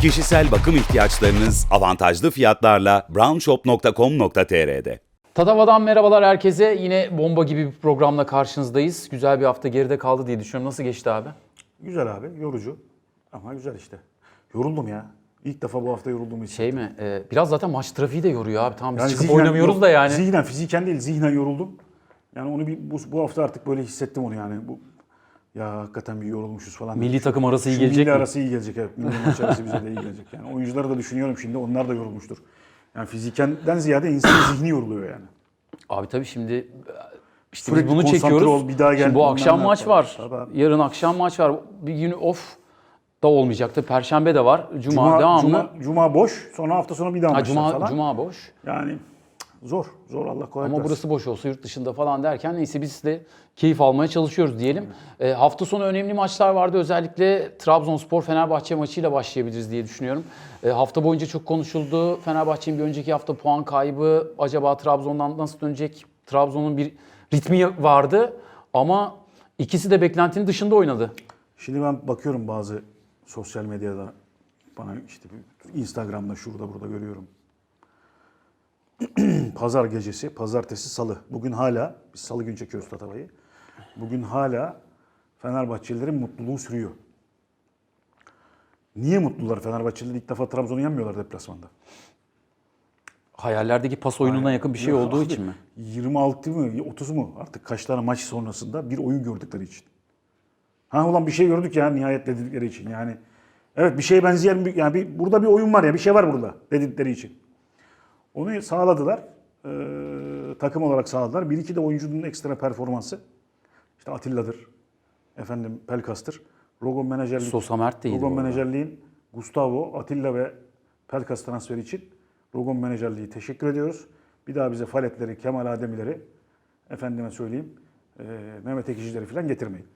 Kişisel bakım ihtiyaçlarınız avantajlı fiyatlarla brownshop.com.tr'de. Tatava'dan merhabalar herkese. Yine bomba gibi bir programla karşınızdayız. Güzel bir hafta geride kaldı diye düşünüyorum. Nasıl geçti abi? Güzel abi, yorucu. Ama güzel işte. Yoruldum ya. İlk defa bu hafta yorulduğumu hissettim. Şey mi? e, biraz zaten maç trafiği de yoruyor abi. Tamam biz Yani çıkıp zihnen- oynamıyoruz yok, da yani. Zihnen, fiziken değil, zihnen yoruldum. Yani onu bir bu, bu hafta artık böyle hissettim onu yani. Bu ya hakikaten bir yorulmuşuz falan. Milli takım arası iyi Şu gelecek milli mi? arası iyi gelecek evet. Milli maç arası bize de iyi gelecek. Yani oyuncuları da düşünüyorum şimdi onlar da yorulmuştur. Yani fizikenden ziyade insanın zihni yoruluyor yani. Abi tabii şimdi işte Sürekli biz bunu konsantre çekiyoruz. ol, bir daha gel, Şimdi bu akşam maç var. Tabii abi. Yarın akşam maç var. Bir gün off da olmayacaktı. Perşembe de var. Cuma, Cuma, devamlı. Cuma, Cuma boş, sonra hafta sonu bir daha ha, maçlar Cuma, falan. Cuma boş. Yani zor, zor Allah kolaylık Ama versin. burası boş olsa yurt dışında falan derken neyse biz de keyif almaya çalışıyoruz diyelim. E, hafta sonu önemli maçlar vardı. Özellikle Trabzonspor Fenerbahçe maçıyla başlayabiliriz diye düşünüyorum. E, hafta boyunca çok konuşuldu. Fenerbahçe'nin bir önceki hafta puan kaybı acaba Trabzon'dan nasıl dönecek? Trabzon'un bir ritmi vardı ama ikisi de beklentinin dışında oynadı. Şimdi ben bakıyorum bazı sosyal medyada bana işte Instagram'da şurada burada görüyorum. Pazar gecesi, pazartesi, salı. Bugün hala, biz salı gün çekiyoruz Tatava'yı. Bugün hala Fenerbahçelilerin mutluluğu sürüyor. Niye mutlular Fenerbahçeliler? İlk defa Trabzon'u yenmiyorlar deplasmanda. Hayallerdeki pas oyununa yakın bir şey Ya olduğu için mi? 26 mı 30 mu artık kaç tane maç sonrasında bir oyun gördükleri için. Ha ulan bir şey gördük ya nihayet dedikleri için yani. Evet bir şeye benzeyen yani bir, burada bir oyun var ya bir şey var burada dedikleri için. Onu sağladılar. Ee, takım olarak sağladılar. Bir iki de oyuncunun ekstra performansı. İşte Atilla'dır. Efendim Pelkas'tır. Rogon menajerlik. Sosa Mert de iyiydi Rogon bu arada. menajerliğin Gustavo, Atilla ve Pelkas transferi için Rogon menajerliği teşekkür ediyoruz. Bir daha bize Faletleri, Kemal Ademileri, efendime söyleyeyim, e, Mehmet Ekicileri falan getirmeyin.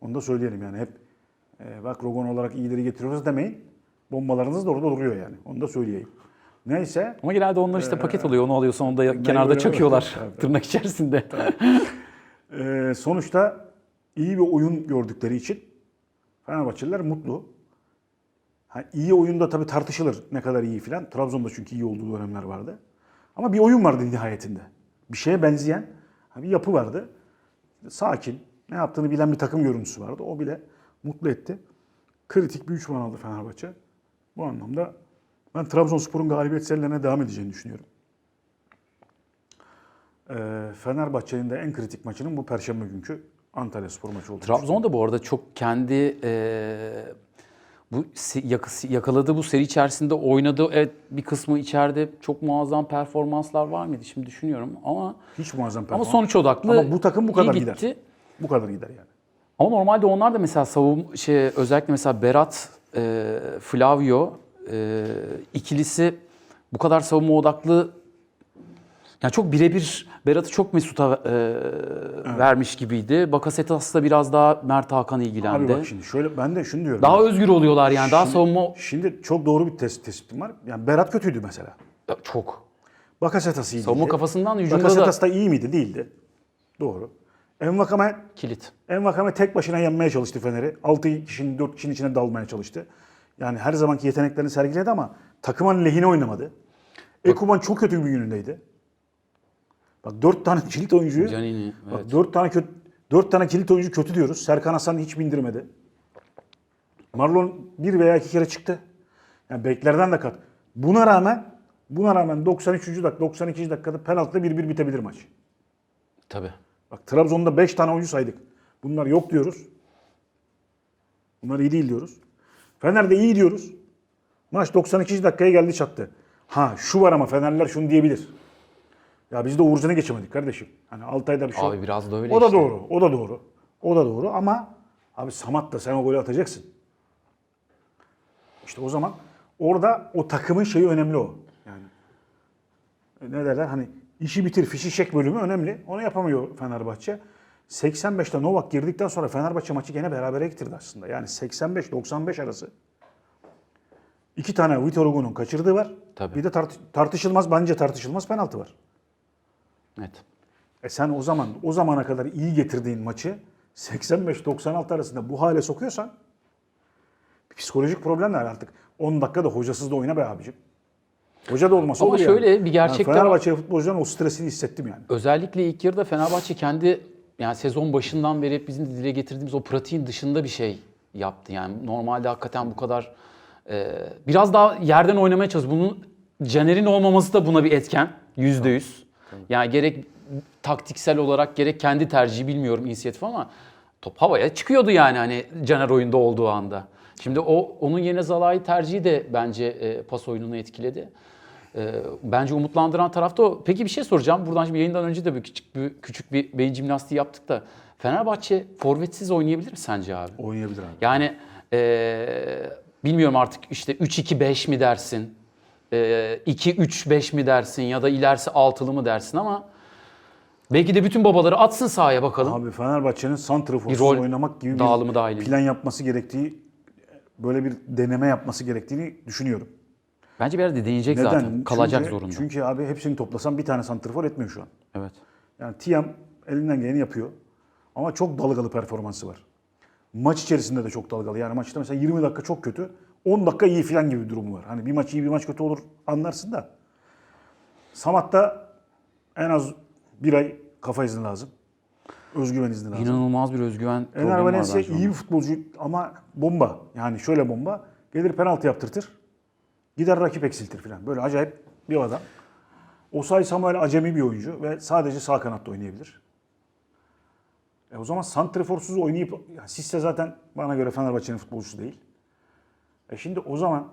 Onu da söyleyelim yani hep e, bak Rogon olarak iyileri getiriyoruz demeyin. Bombalarınız da orada duruyor yani. Onu da söyleyeyim. Neyse Ama genelde onlar işte paket oluyor. Onu alıyorsan onu da kenarda çakıyorlar. Tırnak içerisinde. Ee, sonuçta iyi bir oyun gördükleri için Fenerbahçeliler mutlu. Ha, iyi oyunda tabii tartışılır ne kadar iyi filan. Trabzon'da çünkü iyi olduğu dönemler vardı. Ama bir oyun vardı nihayetinde. Bir şeye benzeyen bir yapı vardı. Sakin, ne yaptığını bilen bir takım görüntüsü vardı. O bile mutlu etti. Kritik bir 3 puan aldı Fenerbahçe. Bu anlamda ben Trabzonspor'un galibiyet serilerine devam edeceğini düşünüyorum. Ee, Fenerbahçe'nin de en kritik maçının bu Perşembe günkü Antalya Spor maçı olduğunu Trabzon da bu arada çok kendi e, bu yakaladığı bu seri içerisinde oynadığı evet bir kısmı içeride çok muazzam performanslar var mıydı şimdi düşünüyorum ama Hiç muazzam ama performans. sonuç odaklı Ama bu takım bu kadar gitti. gider. Bu kadar gider yani. Ama normalde onlar da mesela savun şey özellikle mesela Berat e, Flavio e, ikilisi bu kadar savunma odaklı yani çok birebir Berat'ı çok Mesut'a e, vermiş gibiydi. Bakasetas da biraz daha Mert Hakan ilgilendi. Abi bak şimdi şöyle ben de şunu diyorum. Daha özgür oluyorlar yani. Daha savunma Şimdi çok doğru bir tes tespitim var. Yani Berat kötüydü mesela. çok. Bakasetas iyiydi. Savunma kafasından hücumda Bakasetas da da iyi miydi? Değildi. Doğru. Envakame kilit. Envakame tek başına yenmeye çalıştı Fener'i. 6 kişinin 4 kişinin içine dalmaya çalıştı. Yani her zamanki yeteneklerini sergiledi ama takımın lehine oynamadı. Ekuban çok kötü bir günündeydi. Bak 4 tane kilit oyuncuyu Canini, Bak evet. 4 tane kötü 4 tane kilit oyuncu kötü diyoruz. Serkan Hasan hiç bindirmedi. Marlon bir veya iki kere çıktı. Yani beklerden de kat. Buna rağmen buna rağmen 93. dakika 92. dakikada penaltıda 1-1 bitebilir maç. Tabii. Bak Trabzon'da 5 tane oyuncu saydık. Bunlar yok diyoruz. Bunlar iyi değil diyoruz. Fener'de iyi diyoruz. Maç 92. dakikaya geldi çattı. Ha şu var ama Fenerler şunu diyebilir. Ya biz de Uğurcan'ı geçemedik kardeşim. Hani Altay'da bir şey. Abi biraz da öyle O da işte. doğru. O da doğru. O da doğru ama abi Samat da sen o golü atacaksın. İşte o zaman orada o takımın şeyi önemli o. Yani ne derler hani işi bitir fişi çek bölümü önemli. Onu yapamıyor Fenerbahçe. 85'te Novak girdikten sonra Fenerbahçe maçı gene berabere getirdi aslında. Yani 85-95 arası. İki tane Vitor Hugo'nun kaçırdığı var. Tabii. Bir de tart- tartışılmaz bence tartışılmaz penaltı var. Evet. E sen o zaman o zamana kadar iyi getirdiğin maçı 85-96 arasında bu hale sokuyorsan psikolojik problemler artık. 10 dakikada hocasız da oyna be abicim. Hoca da olmasa Ama olur şöyle yani. bir gerçek de yani. Fenerbahçe futbolcuların o stresini hissettim yani. Özellikle ilk yarıda Fenerbahçe kendi yani sezon başından beri hep bizim de dile getirdiğimiz o pratiğin dışında bir şey yaptı. Yani normalde hakikaten bu kadar e, biraz daha yerden oynamaya çalıştı. Bunun Caner'in olmaması da buna bir etken. Yüzde yüz. Yani gerek taktiksel olarak gerek kendi tercihi bilmiyorum inisiyatif ama top havaya çıkıyordu yani hani Caner oyunda olduğu anda. Şimdi o onun yerine Zalai tercihi de bence e, pas oyununu etkiledi. E, bence umutlandıran taraf da o. Peki bir şey soracağım. Buradan şimdi yayından önce de bir küçük bir küçük bir beyin jimnastiği yaptık da Fenerbahçe forvetsiz oynayabilir mi sence abi? Oynayabilir abi. Yani e, bilmiyorum artık işte 3-2-5 mi dersin? E, 2-3-5 mi dersin ya da ilerisi altılı mı dersin ama belki de bütün babaları atsın sahaya bakalım. Abi Fenerbahçe'nin santraforsuz oynamak gibi dağılımı bir dahilinde. plan yapması gerektiği, böyle bir deneme yapması gerektiğini düşünüyorum. Bence bir yerde deneyecek Neden? zaten. Kalacak çünkü, zorunda. Çünkü abi hepsini toplasam bir tane santrafor etmiyor şu an. Evet. Yani Tiam elinden geleni yapıyor. Ama çok dalgalı performansı var. Maç içerisinde de çok dalgalı. Yani maçta mesela 20 dakika çok kötü. 10 dakika iyi falan gibi bir durumu var. Hani bir maç iyi bir maç kötü olur anlarsın da. Samat'ta en az bir ay kafa izni lazım. Özgüven izni lazım. İnanılmaz bir özgüven problemi Ener var Valencia iyi bir futbolcu ama bomba. Yani şöyle bomba. Gelir penaltı yaptırtır. Gider rakip eksiltir falan. Böyle acayip bir adam. Osay Samuel acemi bir oyuncu ve sadece sağ kanatta oynayabilir. E o zaman santriforsuz oynayıp yani Sisse zaten bana göre Fenerbahçe'nin futbolcusu değil. E şimdi o zaman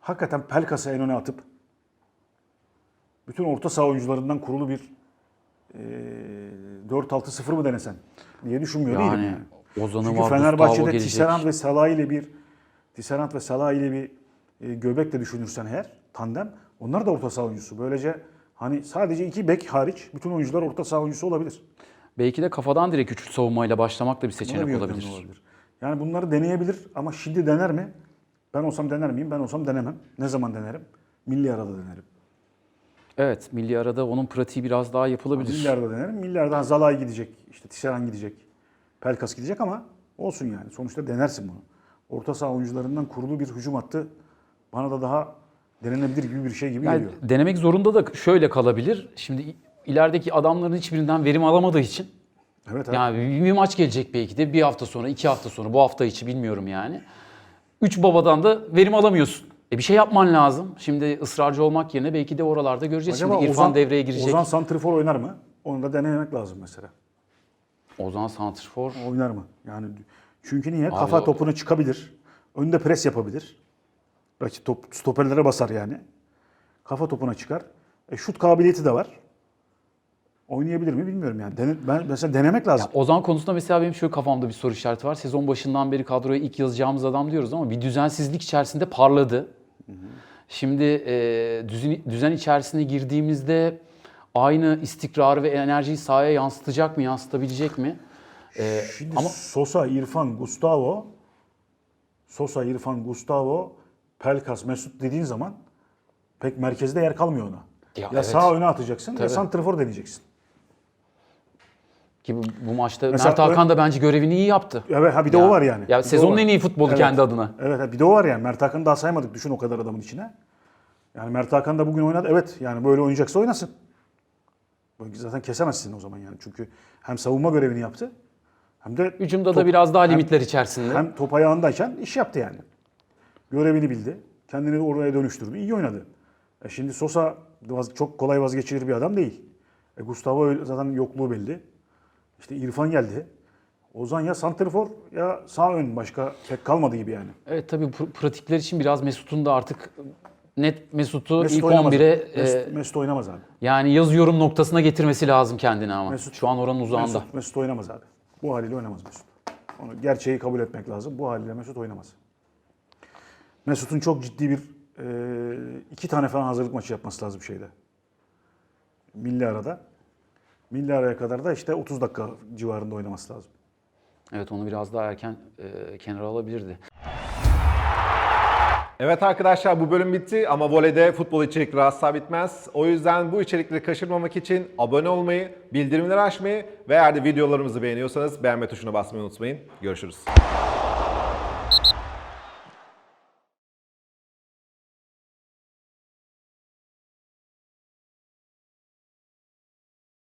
hakikaten Pelkas'ı en öne atıp bütün orta saha oyuncularından kurulu bir e, 4-6-0 mı denesen diye düşünmüyor değilim Yani yani. Ozan'ı Çünkü var, Fenerbahçe'de. Tisserand ve Salah ile bir Tisserand ve Salah ile bir e, göbek de düşünürsen eğer tandem onlar da orta saha oyuncusu. Böylece hani sadece iki bek hariç bütün oyuncular orta saha oyuncusu olabilir. Belki de kafadan direkt üçlü savunmayla başlamak da bir da seçenek bir yöntem olabilir. Yani bunları deneyebilir ama şimdi dener mi? Ben olsam dener miyim? Ben olsam denemem. Ne zaman denerim? Milli arada denerim. Evet, milli arada onun pratiği biraz daha yapılabilir. Milli arada denerim. Milli arada Zalay gidecek, işte Tisserand gidecek, Pelkas gidecek ama olsun yani. Sonuçta denersin bunu. Orta saha oyuncularından kurulu bir hücum hattı bana da daha denenebilir gibi bir şey gibi Yani geliyor. denemek zorunda da şöyle kalabilir. Şimdi ilerideki adamların hiçbirinden verim alamadığı için Evet abi. yani bir maç gelecek belki de bir hafta sonra, iki hafta sonra, bu hafta içi bilmiyorum yani. Üç babadan da verim alamıyorsun. E bir şey yapman lazım. Şimdi ısrarcı olmak yerine belki de oralarda göreceğiz. Şimdi İrfan Ozan, devreye girecek. Ozan Ozan, Santrifor oynar mı? Onu da denemek lazım mesela. Santrfor. Oynar mı? Yani çünkü niye? Kafa o- topuna çıkabilir. Önde pres yapabilir. Rakip top, stoperlere basar yani. Kafa topuna çıkar. E, şut kabiliyeti de var. Oynayabilir mi bilmiyorum yani. Dene- ben mesela denemek lazım. Ozan konusunda mesela benim şöyle kafamda bir soru işareti var. Sezon başından beri kadroya ilk yazacağımız adam diyoruz ama bir düzensizlik içerisinde parladı. Şimdi e, düzen, düzen içerisine girdiğimizde aynı istikrarı ve enerjiyi sahaya yansıtacak mı, yansıtabilecek mi? E, Şimdi ama Sosa, İrfan, Gustavo Sosa, İrfan, Gustavo, Pelkas, Mesut dediğin zaman pek merkezde yer kalmıyor ona. Ya Ya, evet. sağa öne atacaksın ya Tabii. santrfor deneyeceksin. ki bu, bu maçta Mesela Mert Hakan da bence görevini iyi yaptı. Evet ha bir de Ya- o var yani. ya Bir sezonun en iyi futbolu kendi adına. Evet ha, bir de o var yani. Mert Hakan'ı daha saymadık düşün o kadar adamın içine. Yani Mert Hakan da bugün oynadı. Evet yani böyle oynayacaksa oynasın. Böyle Zaten kesemezsin o zaman yani. Çünkü hem savunma görevini yaptı hem de Hücumda da top- biraz daha hem- limitler içerisinde. Hem top ayağındayken iş yaptı yani. Görevini bildi. Kendini oraya dönüştürdü. iyi oynadı. E şimdi Sosa çok kolay vazgeçilir bir adam değil. E Gustavo öyle- zaten yokluğu belli. İşte İrfan geldi. Ozan ya santrfor ya sağ ön başka pek kalmadı gibi yani. Evet tabii pr- pratikler için biraz Mesut'un da artık net Mesut'u Mesut ilk oynamaz. 11'e e, Mesut, Mesut oynamaz abi. yani yazıyorum noktasına getirmesi lazım kendini ama. Mesut- Şu an oranın uzağında. Mesut, Mesut oynamaz abi. Bu haliyle oynamaz Mesut. Onu gerçeği kabul etmek lazım. Bu haliyle Mesut oynamaz. Mesut'un çok ciddi bir e, iki tane falan hazırlık maçı yapması lazım şeyde. Milli arada. Milli araya kadar da işte 30 dakika civarında oynaması lazım. Evet onu biraz daha erken e, kenara alabilirdi. Evet arkadaşlar bu bölüm bitti ama voleyde futbol içerikleri asla bitmez. O yüzden bu içerikleri kaçırmamak için abone olmayı, bildirimleri açmayı ve eğer de videolarımızı beğeniyorsanız beğenme tuşuna basmayı unutmayın. Görüşürüz.